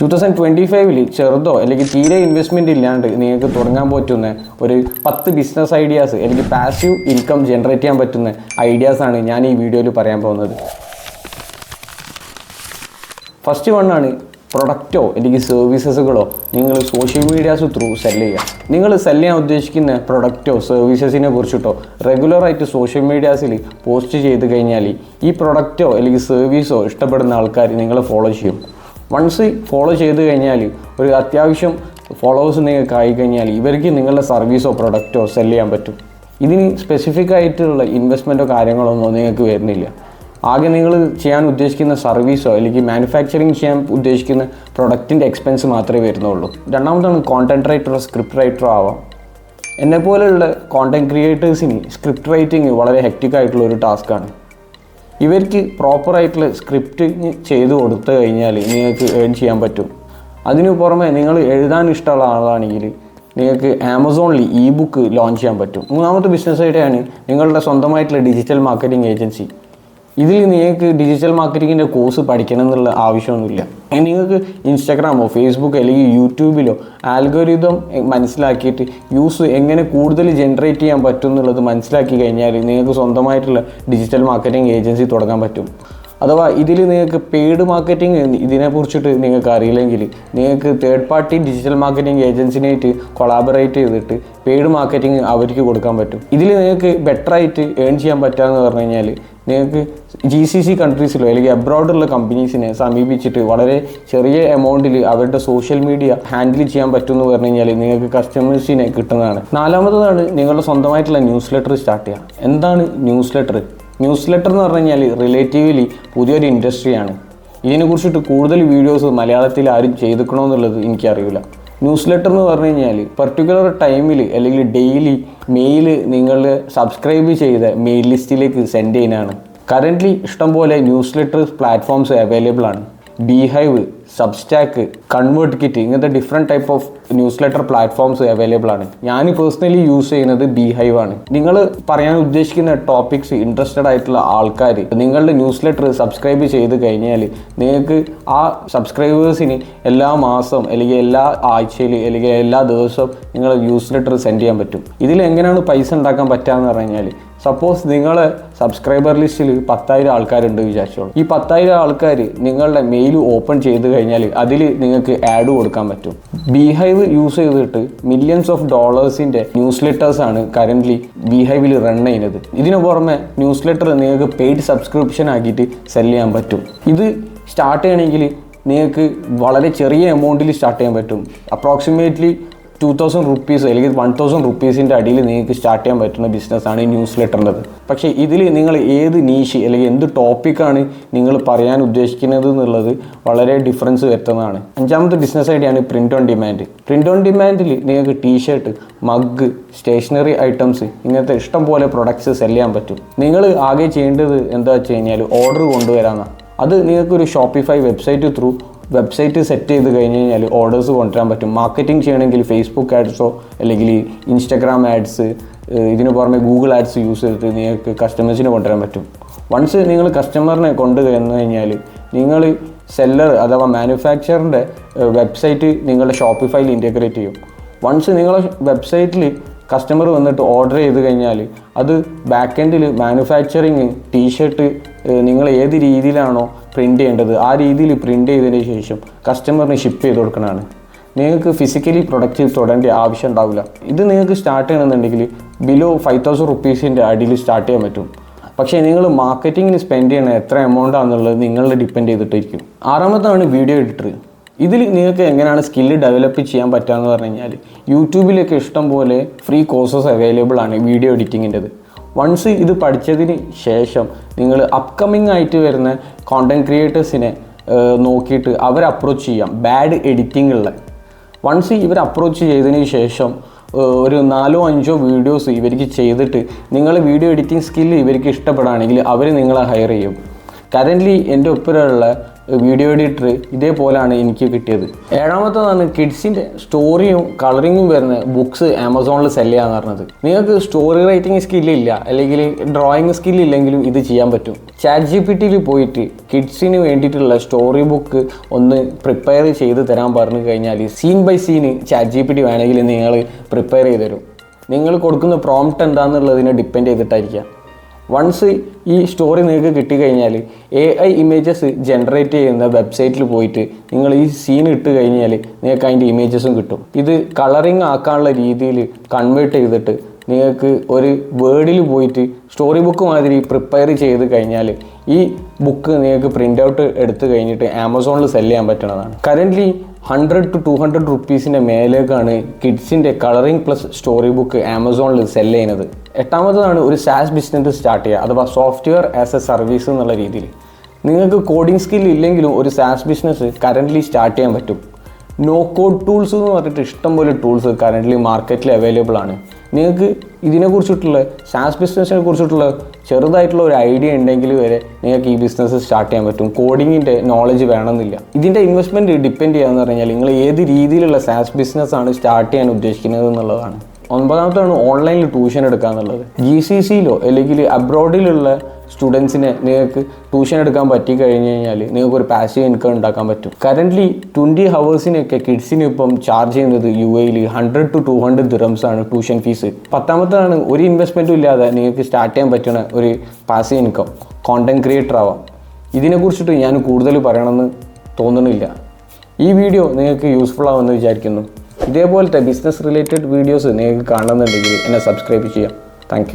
Two thousand twenty ഫൈവിൽ ചെറുതോ അല്ലെങ്കിൽ തീരെ ഇൻവെസ്റ്റ്മെന്റ് ഇല്ലാണ്ട് നിങ്ങൾക്ക് തുടങ്ങാൻ പറ്റുന്ന ഒരു പത്ത് ബിസിനസ് ഐഡിയാസ് അല്ലെങ്കിൽ പാസീവ് ഇൻകം ജനറേറ്റ് ചെയ്യാൻ പറ്റുന്ന ഐഡിയാസാണ് ഞാൻ ഈ വീഡിയോയിൽ പറയാൻ പോകുന്നത്. ഫസ്റ്റ് വണ്ണാണ് പ്രൊഡക്റ്റോ അല്ലെങ്കിൽ സർവീസസുകളോ നിങ്ങൾ സോഷ്യൽ മീഡിയാസ് ത്രൂ സെൽ ചെയ്യുക. നിങ്ങൾ സെൽ ചെയ്യാൻ ഉദ്ദേശിക്കുന്ന പ്രൊഡക്റ്റോ സർവീസസിനെ കുറിച്ചിട്ടോ റെഗുലറായിട്ട് സോഷ്യൽ മീഡിയാസിൽ പോസ്റ്റ് ചെയ്ത് കഴിഞ്ഞാൽ ഈ പ്രൊഡക്റ്റോ അല്ലെങ്കിൽ സർവീസോ ഇഷ്ടപ്പെടുന്ന ആൾക്കാർ നിങ്ങളെ ഫോളോ ചെയ്യും. വൺസ് ഫോളോ ചെയ്ത് കഴിഞ്ഞാൽ ഒരു അത്യാവശ്യം ഫോളോവേഴ്സ് നിങ്ങൾക്ക് ആയി കഴിഞ്ഞാൽ ഇവർക്ക് നിങ്ങളുടെ സർവീസോ പ്രൊഡക്റ്റോ സെൽ ചെയ്യാൻ പറ്റും. ഇതിന് സ്പെസിഫിക് ആയിട്ടുള്ള ഇൻവെസ്റ്റ്മെന്റോ കാര്യങ്ങളൊന്നും നിങ്ങൾക്ക് വരുന്നില്ല. ആകെ നിങ്ങൾ ചെയ്യാൻ ഉദ്ദേശിക്കുന്ന സർവീസോ അല്ലെങ്കിൽ മാനുഫാക്ചറിങ് ചെയ്യാൻ ഉദ്ദേശിക്കുന്ന പ്രൊഡക്റ്റിന്റെ എക്സ്പെൻസ് മാത്രമേ വരുന്നുള്ളൂ. രണ്ടാമതാണ് കോണ്ടന്റ് റൈറ്ററോ സ്ക്രിപ്റ്റ് റൈറ്ററോ ആവാം. എന്നെ പോലെയുള്ള കോണ്ടന്റ് ക്രിയേറ്റേഴ്സിന് സ്ക്രിപ്റ്റ് റൈറ്റിംഗ് വളരെ ഹെക്റ്റിക് ആയിട്ടുള്ള ഒരു ടാസ്ക്കാണ് ഇവർക്ക് പ്രോപ്പറായിട്ടുള്ള സ്ക്രിപ്റ്റ് ചെയ്ത് കൊടുത്തു കഴിഞ്ഞാൽ നിങ്ങൾക്ക് ഏൺ ചെയ്യാൻ പറ്റും. അതിനു പുറമെ നിങ്ങൾ എഴുതാൻ ഇഷ്ടമുള്ള ആളാണെങ്കിൽ നിങ്ങൾക്ക് ആമസോണിൽ ഇ ബുക്ക് ലോഞ്ച് ചെയ്യാൻ പറ്റും. മൂന്നാമത്തെ ബിസിനസ് ഐഡിയയാണ് നിങ്ങളുടെ സ്വന്തമായിട്ടുള്ള ഡിജിറ്റൽ മാർക്കറ്റിംഗ് ഏജൻസി ഇതിൽ നിങ്ങൾക്ക് ഡിജിറ്റൽ മാർക്കറ്റിങ്ങിന്റെ കോഴ്സ് പഠിക്കണം എന്നുള്ള ആവശ്യമൊന്നുമില്ല. നിങ്ങൾക്ക് ഇൻസ്റ്റാഗ്രാമോ ഫേസ്ബുക്കോ അല്ലെങ്കിൽ യൂട്യൂബിലോ ആൽഗോരിതം മനസ്സിലാക്കിയിട്ട് യൂസ് എങ്ങനെ കൂടുതൽ ജനറേറ്റ് ചെയ്യാൻ പറ്റും എന്നുള്ളത് മനസ്സിലാക്കി കഴിഞ്ഞാൽ നിങ്ങൾക്ക് സ്വന്തമായിട്ടുള്ള ഡിജിറ്റൽ മാർക്കറ്റിംഗ് ഏജൻസി തുടങ്ങാൻ പറ്റും. അഥവാ ഇതിൽ നിങ്ങൾക്ക് പെയ്ഡ് മാർക്കറ്റിംഗ് ഇതിനെക്കുറിച്ചിട്ട് നിങ്ങൾക്ക് അറിയില്ലെങ്കിൽ നിങ്ങൾക്ക് തേർഡ് പാർട്ടി ഡിജിറ്റൽ മാർക്കറ്റിംഗ് ഏജൻസിനായിട്ട് കൊളാബറേറ്റ് ചെയ്തിട്ട് പെയ്ഡ് മാർക്കറ്റിംഗ് അവർക്ക് കൊടുക്കാൻ പറ്റും. ഇതിൽ നിങ്ങൾക്ക് ബെറ്റർ ആയിട്ട് ഏൺ ചെയ്യാൻ പറ്റുകയെന്ന് പറഞ്ഞു കഴിഞ്ഞാൽ നിങ്ങൾക്ക് ജി സി സി കൺട്രീസിലോ അല്ലെങ്കിൽ അബ്രോഡുള്ള കമ്പനീസിനെ സമീപിച്ചിട്ട് വളരെ ചെറിയ എമൗണ്ടിൽ അവരുടെ സോഷ്യൽ മീഡിയ ഹാൻഡിൽ ചെയ്യാൻ പറ്റുമെന്ന് പറഞ്ഞു കഴിഞ്ഞാൽ നിങ്ങൾക്ക് കസ്റ്റമേഴ്സിനെ കിട്ടുന്നതാണ്. നാലാമതാണ് നിങ്ങളുടെ സ്വന്തമായിട്ടുള്ള ന്യൂസ് ലെറ്റർ സ്റ്റാർട്ട് ചെയ്യുക. എന്താണ് ന്യൂസ് ലെറ്റർ ന്യൂസ് ലെറ്റർ എന്ന് പറഞ്ഞു കഴിഞ്ഞാൽ റിലേറ്റീവ്ലി പുതിയൊരു ഇൻഡസ്ട്രിയാണ് ഇതിനെക്കുറിച്ചിട്ട് കൂടുതൽ വീഡിയോസ് മലയാളത്തിൽ ആരും ചെയ്തിക്കണമെന്നുള്ളത് എനിക്കറിയില്ല. ന്യൂസ് ലെറ്റർ എന്ന് പറഞ്ഞു കഴിഞ്ഞാൽ പർട്ടിക്കുലർ ടൈമിൽ അല്ലെങ്കിൽ ഡെയിലി മെയിൽ നിങ്ങൾ സബ്സ്ക്രൈബ് ചെയ്ത മെയിൽ ലിസ്റ്റിലേക്ക് സെൻഡ് ചെയ്യാനാണ് കറന്റ്ലി ഇഷ്ടംപോലെ ന്യൂസ് ലെറ്റർ പ്ലാറ്റ്ഫോംസ് അവൈലബിൾ ആണ്. ബീഹൈവ് സബ്സ്റ്റാക്ക് കൺവേർട്ട് കിറ്റ് ഇങ്ങനത്തെ different type of newsletter platforms available ആണ്. ഞാൻ പേഴ്സണലി യൂസ് ചെയ്യുന്നത് ബീഹൈവ് ആണ്. നിങ്ങൾ പറയാൻ ഉദ്ദേശിക്കുന്ന ടോപ്പിക്സ് ഇൻട്രസ്റ്റഡ് ആയിട്ടുള്ള ആൾക്കാർ നിങ്ങളുടെ ന്യൂസ് ലെറ്റർ സബ്സ്ക്രൈബ് ചെയ്ത് കഴിഞ്ഞാൽ നിങ്ങൾക്ക് ആ സബ്സ്ക്രൈബേഴ്സിന് എല്ലാ മാസം അല്ലെങ്കിൽ എല്ലാ ആഴ്ചയിൽ അല്ലെങ്കിൽ എല്ലാ ദിവസവും നിങ്ങൾ ന്യൂസ് ലെറ്റർ സെൻഡ് ചെയ്യാൻ പറ്റും. ഇതിൽ എങ്ങനെയാണ് പൈസ ഉണ്ടാക്കാൻ പറ്റുക എന്ന് പറഞ്ഞു കഴിഞ്ഞാൽ സപ്പോസ് നിങ്ങൾ സബ്സ്ക്രൈബർ ലിസ്റ്റിൽ പത്തായിരം ആൾക്കാരുണ്ട് വിചാരിച്ചോളൂ. ഈ പത്തായിരം ആൾക്കാർ നിങ്ങളുടെ മെയിൽ ഓപ്പൺ ചെയ്ത് കഴിഞ്ഞാൽ അതിൽ നിങ്ങൾക്ക് ആഡ് കൊടുക്കാൻ പറ്റും. ബീഹൈവ് യൂസ് ചെയ്തിട്ട് മില്യൺസ് ഓഫ് ഡോളേഴ്സിന്റെ ന്യൂസ് ലെറ്റേഴ്സ് ആണ് കറന്റ്ലി ബീഹൈവിൽ റൺ ചെയ്യുന്നത്. ഇതിനു പുറമെ ന്യൂസ് ലെറ്റർ നിങ്ങൾക്ക് പെയ്ഡ് സബ്സ്ക്രിപ്ഷൻ ആക്കിയിട്ട് സെൽ ചെയ്യാൻ പറ്റും. ഇത് സ്റ്റാർട്ട് ചെയ്യണമെങ്കിൽ നിങ്ങൾക്ക് വളരെ ചെറിയ എമൗണ്ടിൽ സ്റ്റാർട്ട് ചെയ്യാൻ പറ്റും. അപ്രോക്സിമേറ്റ്ലി ടു തൗസൻഡ് റുപ്പീസ് അല്ലെങ്കിൽ വൺ തൗസൻഡ് റുപ്പീസിന്റെ അടിയിൽ നിങ്ങൾക്ക് സ്റ്റാർട്ട് ചെയ്യാൻ പറ്റുന്ന ബിസിനസ്സാണ് ഈ ന്യൂസ് ലെറ്ററിന്റെത് പക്ഷേ ഇതിൽ നിങ്ങൾ ഏത് നീഷ് അല്ലെങ്കിൽ എന്ത് ടോപ്പിക്കാണ് നിങ്ങൾ പറയാൻ ഉദ്ദേശിക്കുന്നത് എന്നുള്ളത് വളരെ ഡിഫറൻസ് വരുത്തുന്നതാണ്. അഞ്ചാമത്തെ business ഐഡിയാണ് print on demand print on ഡിമാൻഡിൽ നിങ്ങൾക്ക് ടീഷർട്ട് മഗ് സ്റ്റേഷനറി ഐറ്റംസ് ഇങ്ങനത്തെ ഇഷ്ടം പോലെ പ്രൊഡക്ട്സ് സെൽ ചെയ്യാൻ പറ്റും. നിങ്ങൾ ആകെ ചെയ്യേണ്ടത് എന്താ വെച്ച് കഴിഞ്ഞാൽ ഓർഡർ കൊണ്ടുവരാമെന്നാണ് അത് നിങ്ങൾക്കൊരു Shopify website through website set ചെയ്ത് കഴിഞ്ഞ് കഴിഞ്ഞാൽ ഓർഡേഴ്സ് കൊണ്ടുവരാൻ പറ്റും. മാർക്കറ്റിംഗ് ചെയ്യണമെങ്കിൽ ഫേസ്ബുക്ക് ആഡ്സോ അല്ലെങ്കിൽ ഇൻസ്റ്റഗ്രാം ആഡ്സ് ഇതിനു പുറമെ ഗൂഗിൾ ആഡ്സ് യൂസ് ചെയ്തിട്ട് നിങ്ങൾക്ക് കസ്റ്റമേഴ്സിന് കൊണ്ടുവരാൻ പറ്റും. വൺസ് നിങ്ങൾ കസ്റ്റമറിനെ കൊണ്ടു തന്നു കഴിഞ്ഞാൽ നിങ്ങൾ സെല്ലർ അഥവാ മാനുഫാക്ചറിന്റെ വെബ്സൈറ്റ് നിങ്ങളുടെ ഷോപ്പിഫൈയിൽ ഇന്റഗ്രേറ്റ് ചെയ്യും. വൺസ് നിങ്ങളുടെ വെബ്സൈറ്റിൽ കസ്റ്റമർ വന്നിട്ട് ഓർഡർ ചെയ്ത് കഴിഞ്ഞാൽ അത് ബാക്ക് എൻഡിൽ മാനുഫാക്ചറിങ് ടീഷർട്ട് നിങ്ങൾ ഏത് രീതിയിലാണോ പ്രിന്റ് ചെയ്യേണ്ടത് ആ രീതിയിൽ പ്രിന്റ് ചെയ്തതിന് ശേഷം കസ്റ്റമറിന് ഷിപ്പ് ചെയ്ത് കൊടുക്കണതാണ്. നിങ്ങൾക്ക് ഫിസിക്കലി പ്രൊഡക്റ്റ് തൊടേണ്ട ആവശ്യം ഉണ്ടാവില്ല. ഇത് നിങ്ങൾക്ക് സ്റ്റാർട്ട് ചെയ്യണമെന്നുണ്ടെങ്കിൽ ബിലോ ഫൈവ് തൗസൻഡ് റുപ്പീസിന്റെ അടിയിൽ സ്റ്റാർട്ട് ചെയ്യാൻ പറ്റും. പക്ഷേ നിങ്ങൾ മാർക്കറ്റിങ്ങിന് സ്പെൻഡ് ചെയ്യണ എത്ര എമൗണ്ട് ആണെന്നുള്ളത് നിങ്ങളെ ഡിപ്പെൻഡ് ചെയ്തിട്ടിരിക്കും ആറാമത്താണ് വീഡിയോ എഡിറ്റർ ഇതിൽ നിങ്ങൾക്ക് എങ്ങനെയാണ് സ്കില്ല് ഡെവലപ്പ് ചെയ്യാൻ പറ്റുകയെന്ന് പറഞ്ഞു കഴിഞ്ഞാൽ യൂട്യൂബിലൊക്കെ ഇഷ്ടം പോലെ ഫ്രീ കോഴ്സസ് അവൈലബിൾ ആണ് വീഡിയോ എഡിറ്റിങ്ങിന്റെത് വൺസ് ഇത് പഠിച്ചതിന് ശേഷം നിങ്ങൾ അപ്കമിങ് ആയിട്ട് വരുന്ന കോണ്ടന്റ് ക്രിയേറ്റേഴ്സിനെ നോക്കിയിട്ട് അവർ അപ്രോച്ച് ചെയ്യാം. ബാഡ് എഡിറ്റിംഗ് ഉള്ള വൺസ് ഇവർ അപ്രോച്ച് ചെയ്തതിന് ശേഷം ഒരു നാലോ അഞ്ചോ വീഡിയോസ് ഇവർക്ക് ചെയ്തിട്ട് നിങ്ങൾ വീഡിയോ എഡിറ്റിംഗ് സ്കില്ല് ഇവർക്ക് ഇഷ്ടപ്പെടുകയാണെങ്കിൽ അവർ നിങ്ങളെ ഹയർ ചെയ്യും. കറന്റ്ലി എന്റെ ഒപ്പരമുള്ള വീഡിയോ എഡിറ്റർ ഇതേപോലെയാണ് എനിക്ക് കിട്ടിയത്. ഏഴാമത്തതാണ് കിഡ്സിന്റെ സ്റ്റോറിയും കളറിങ്ങും വരുന്ന ബുക്സ് ആമസോണിൽ സെൽ ചെയ്യാന്ന് പറഞ്ഞത്. നിങ്ങൾക്ക് സ്റ്റോറി റൈറ്റിംഗ് സ്കില്ലില്ല അല്ലെങ്കിൽ ഡ്രോയിങ് സ്കില്ലില്ലെങ്കിലും ഇത് ചെയ്യാൻ പറ്റും. ചാറ്റ് ജി പി ടിയിൽ പോയിട്ട് കിഡ്സിന് വേണ്ടിയിട്ടുള്ള സ്റ്റോറി ബുക്ക് ഒന്ന് പ്രിപ്പയർ ചെയ്ത് തരാൻ പറഞ്ഞു കഴിഞ്ഞാൽ scene by scene chat G P T വേണമെങ്കിൽ നിങ്ങൾ പ്രിപ്പയർ ചെയ്ത് തരും. നിങ്ങൾ കൊടുക്കുന്ന പ്രോംപ്റ്റ് എന്താണെന്നുള്ളതിനെ ഡിപ്പെൻഡ് ചെയ്തിട്ടായിരിക്കാം. വൺസ് ഈ സ്റ്റോറി നിങ്ങൾക്ക് കിട്ടിക്കഴിഞ്ഞാൽ എ ഐ ഇമേജസ് ജനറേറ്റ് ചെയ്യുന്ന വെബ്സൈറ്റിൽ പോയിട്ട് നിങ്ങൾ ഈ സീൻ ഇട്ട് കഴിഞ്ഞാൽ നിങ്ങൾക്ക് അതിന്റെ ഇമേജസും കിട്ടും. ഇത് കളറിങ് ആക്കാനുള്ള രീതിയിൽ കൺവേർട്ട് ചെയ്തിട്ട് നിങ്ങൾക്ക് ഒരു വേർഡിൽ പോയിട്ട് സ്റ്റോറി ബുക്ക് മാതിരി പ്രിപ്പയർ ചെയ്ത് കഴിഞ്ഞാൽ ഈ ബുക്ക് നിങ്ങൾക്ക് പ്രിന്റ് ഔട്ട് എടുത്ത് കഴിഞ്ഞിട്ട് ആമസോണിൽ സെൽ ചെയ്യാൻ പറ്റണതാണ്. Currently hundred to two hundred റുപ്പീസിന്റെ മേലേക്കാണ് കിഡ്സിന്റെ കളറിംഗ് പ്ലസ് സ്റ്റോറി ബുക്ക് ആമസോണിൽ സെൽ ചെയ്യുന്നത്. എട്ടാമത്തതാണ് ഒരു സാസ് ബിസിനസ് സ്റ്റാർട്ട് ചെയ്യുക അഥവാ സോഫ്റ്റ്വെയർ ആസ് എ സർവീസ് എന്നുള്ള രീതിയിൽ നിങ്ങൾക്ക് കോഡിംഗ് സ്കിൽ ഇല്ലെങ്കിലും ഒരു സാസ് ബിസിനസ് കറന്റ്ലി സ്റ്റാർട്ട് ചെയ്യാൻ പറ്റും. നോ കോഡ് ടൂൾസ് എന്ന് പറഞ്ഞിട്ട് ഇഷ്ടംപോലെ ടൂൾസ് കറന്റ്ലി മാർക്കറ്റിൽ അവൈലബിൾ ആണ്. നിങ്ങൾക്ക് ഇതിനെക്കുറിച്ചിട്ടുള്ള സാസ് ബിസിനസ്സിനെ കുറിച്ചിട്ടുള്ള ചെറുതായിട്ടുള്ള ഒരു ഐഡിയ ഉണ്ടെങ്കിൽ വരെ നിങ്ങൾക്ക് ഈ ബിസിനസ് സ്റ്റാർട്ട് ചെയ്യാൻ പറ്റും. കോഡിങ്ങിന്റെ നോളജ് വേണമെന്നില്ല. ഇതിന്റെ ഇൻവെസ്റ്റ്മെന്റ് ഡിപ്പെൻഡ് ചെയ്യാമെന്ന് പറഞ്ഞാൽ നിങ്ങൾ ഏത് രീതിയിലുള്ള സാസ് ബിസിനസ്സാണ് സ്റ്റാർട്ട് ചെയ്യാൻ ഉദ്ദേശിക്കുന്നത് എന്നുള്ളതാണ്. ഒൻപതാമത്താണ് ഓൺലൈനിൽ ട്യൂഷൻ എടുക്കുക എന്നുള്ളത് ജി സി സിയിലോ അല്ലെങ്കിൽ അബ്രോഡിലുള്ള സ്റ്റുഡൻസിനെ നിങ്ങൾക്ക് ട്യൂഷൻ എടുക്കാൻ പറ്റി കഴിഞ്ഞ് കഴിഞ്ഞാൽ നിങ്ങൾക്ക് ഒരു പാസീവ് ഇൻകം ഉണ്ടാക്കാൻ പറ്റും. കറന്റ്ലി ട്വന്റി ഹവേഴ്സിനൊക്കെ കിഡ്സിന് ഇപ്പം ചാർജ് ചെയ്യുന്നത് യു എയിൽ hundred to two hundred dirhams ആണ് ട്യൂഷൻ ഫീസ് പത്താമത്താണ് ഒരു ഇൻവെസ്റ്റ്മെന്റും ഇല്ലാതെ നിങ്ങൾക്ക് സ്റ്റാർട്ട് ചെയ്യാൻ പറ്റുന്ന ഒരു പാസീവ് ഇൻകം കോണ്ടന്റ് ക്രിയേറ്റർ ആവാം. ഇതിനെക്കുറിച്ചിട്ട് ഞാൻ കൂടുതൽ പറയണമെന്ന് തോന്നുന്നില്ല ഈ വീഡിയോ നിങ്ങൾക്ക് യൂസ്ഫുൾ ആവുമെന്ന് വിചാരിക്കുന്നു. ഇതേപോലത്തെ ബിസിനസ് റിലേറ്റഡ് വീഡിയോസ് നിങ്ങൾക്ക് കാണണമെന്നുണ്ടെങ്കിൽ എന്നെ സബ്സ്ക്രൈബ് ചെയ്യാം. താങ്ക്